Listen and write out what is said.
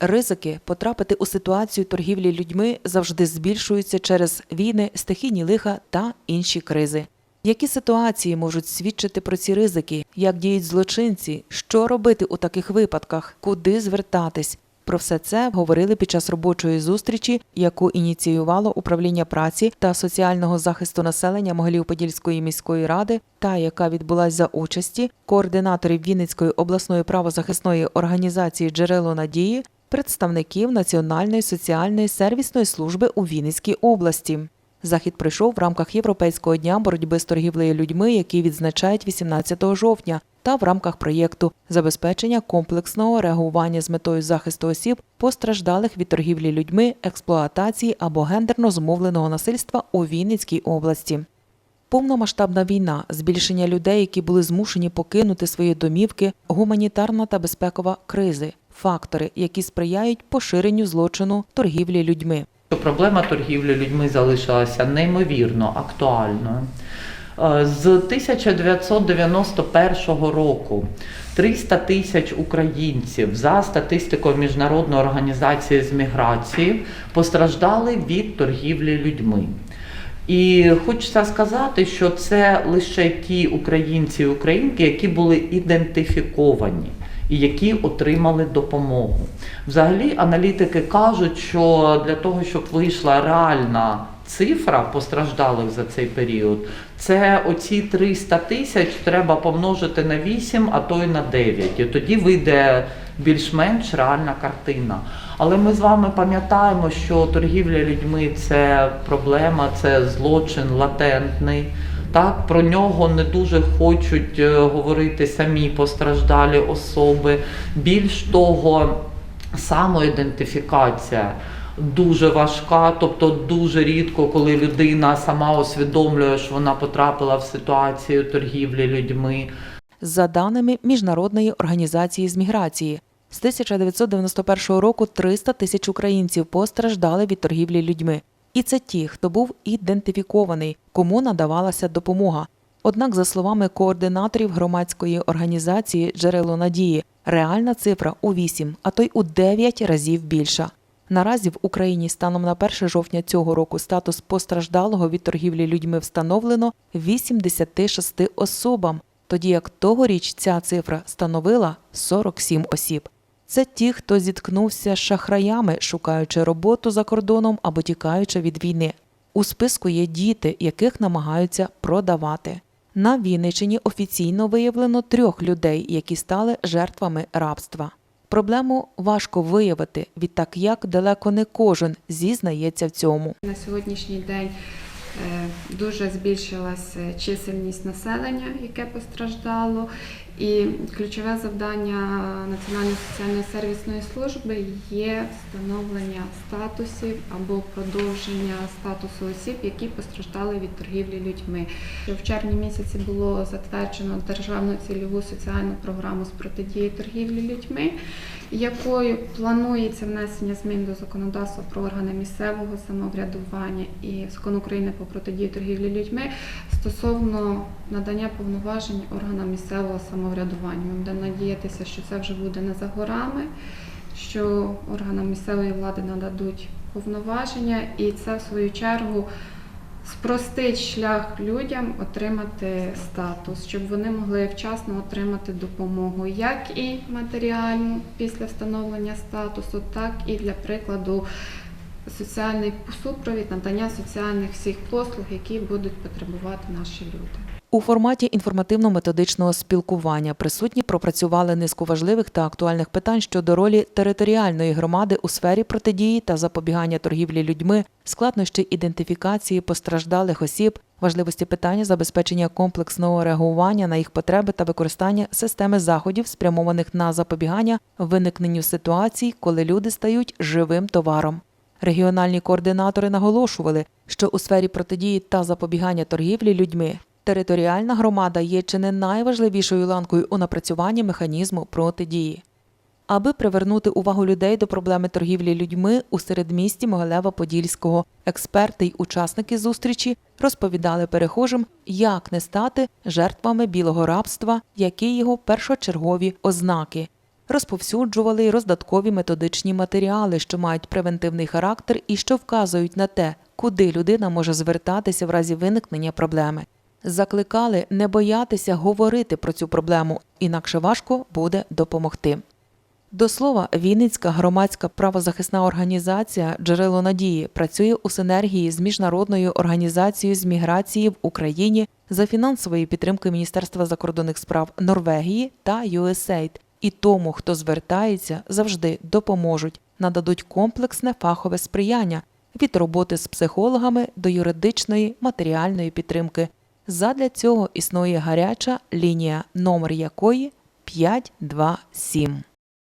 Ризики потрапити у ситуацію торгівлі людьми завжди збільшуються через війни, стихійні лиха та інші кризи. Які ситуації можуть свідчити про ці ризики? Як діють злочинці? Що робити у таких випадках? Куди звертатись? Про все це говорили під час робочої зустрічі, яку ініціювало управління праці та соціального захисту населення Могилів-Подільської міської ради, та яка відбулась за участі координаторів Вінницької обласної правозахисної організації Джерело надії, представників Національної соціальної сервісної служби у Вінницькій області. Захід пройшов в рамках Європейського дня боротьби з торгівлею людьми, який відзначають 18 жовтня, та в рамках проєкту забезпечення комплексного реагування з метою захисту осіб, постраждалих від торгівлі людьми, експлуатації або гендерно змовленого насильства у Вінницькій області. Повномасштабна війна, збільшення людей, які були змушені покинути свої домівки, гуманітарна та безпекова кризи фактори, які сприяють поширенню злочину торгівлі людьми. проблема торгівлі людьми залишилася неймовірно актуальною. Е, З 1991 року 300 тисяч українців за статистикою Міжнародної організації з міграції постраждали від торгівлі людьми. І хочеться сказати, що це лише ті українці і українки, які були ідентифіковані і які отримали допомогу. Взагалі, аналітики кажуть, що для того, щоб вийшла реальна цифра постраждалих за цей період, це оці 300 тисяч треба помножити на 8, а то й на 9. І тоді вийде більш-менш реальна картина. Але ми з вами пам'ятаємо, що торгівля людьми це проблема, це злочин латентний. Так, про нього не дуже хочуть е, говорити самі постраждалі особи. Більш того, самоідентифікація дуже важка, тобто дуже рідко, коли людина сама усвідомлює, що вона потрапила в ситуацію торгівлі людьми. За даними Міжнародної організації з міграції, з 1991 року 300 тисяч українців постраждали від торгівлі людьми. І це ті, хто був ідентифікований, кому надавалася допомога. Однак, за словами координаторів громадської організації Джерело надії, реальна цифра у 8, а то й у 9 разів більша. Наразі в Україні станом на 1 жовтня цього року статус постраждалого від торгівлі людьми встановлено 86 особам, тоді як тогоріч ця цифра становила 47 осіб. Це ті, хто зіткнувся з шахраями, шукаючи роботу за кордоном або тікаючи від війни. У списку є діти, яких намагаються продавати. На Вінниччині офіційно виявлено трьох людей, які стали жертвами рабства. Проблему важко виявити, відтак як далеко не кожен зізнається в цьому. На сьогоднішній день е, дуже збільшилася чисельність населення, яке постраждало. І ключове завдання Національної соціальної сервісної служби є встановлення статусів або продовження статусу осіб, які постраждали від торгівлі людьми. В червні місяці було затверджено державну цільову соціальну програму з протидії торгівлі людьми, якою планується внесення змін до законодавства про органи місцевого самоврядування і закон України про протидію торгівлі людьми стосовно надання повноважень органам місцевого самоврядування. Ми будемо надіятися, що це вже буде не за горами, що органам місцевої влади нададуть повноваження, і це в свою чергу спростить шлях людям отримати статус, щоб вони могли вчасно отримати допомогу, як і матеріальну після встановлення статусу, так і для прикладу соціальний супровід, надання соціальних всіх послуг, які будуть потребувати наші люди. У форматі інформативно-методичного спілкування присутні пропрацювали низку важливих та актуальних питань щодо ролі територіальної громади у сфері протидії та запобігання торгівлі людьми, складнощі ідентифікації постраждалих осіб, важливості питання забезпечення комплексного реагування на їх потреби та використання системи заходів, спрямованих на запобігання виникненню ситуацій, коли люди стають живим товаром. Регіональні координатори наголошували, що у сфері протидії та запобігання торгівлі людьми територіальна громада є чи не найважливішою ланкою у напрацюванні механізму протидії. Аби привернути увагу людей до проблеми торгівлі людьми у середмісті Могилева-Подільського, експерти й учасники зустрічі розповідали перехожим, як не стати жертвами білого рабства, які його першочергові ознаки. розповсюджували й роздаткові методичні матеріали, що мають превентивний характер і що вказують на те, куди людина може звертатися в разі виникнення проблеми. Закликали не боятися говорити про цю проблему, інакше важко буде допомогти. До слова, Вінницька громадська правозахисна організація Джерело надії працює у синергії з міжнародною організацією з міграції в Україні за фінансової підтримки Міністерства закордонних справ Норвегії та USAID. І тому, хто звертається, завжди допоможуть, нададуть комплексне фахове сприяння від роботи з психологами до юридичної матеріальної підтримки. Задля цього існує гаряча лінія, номер якої 527.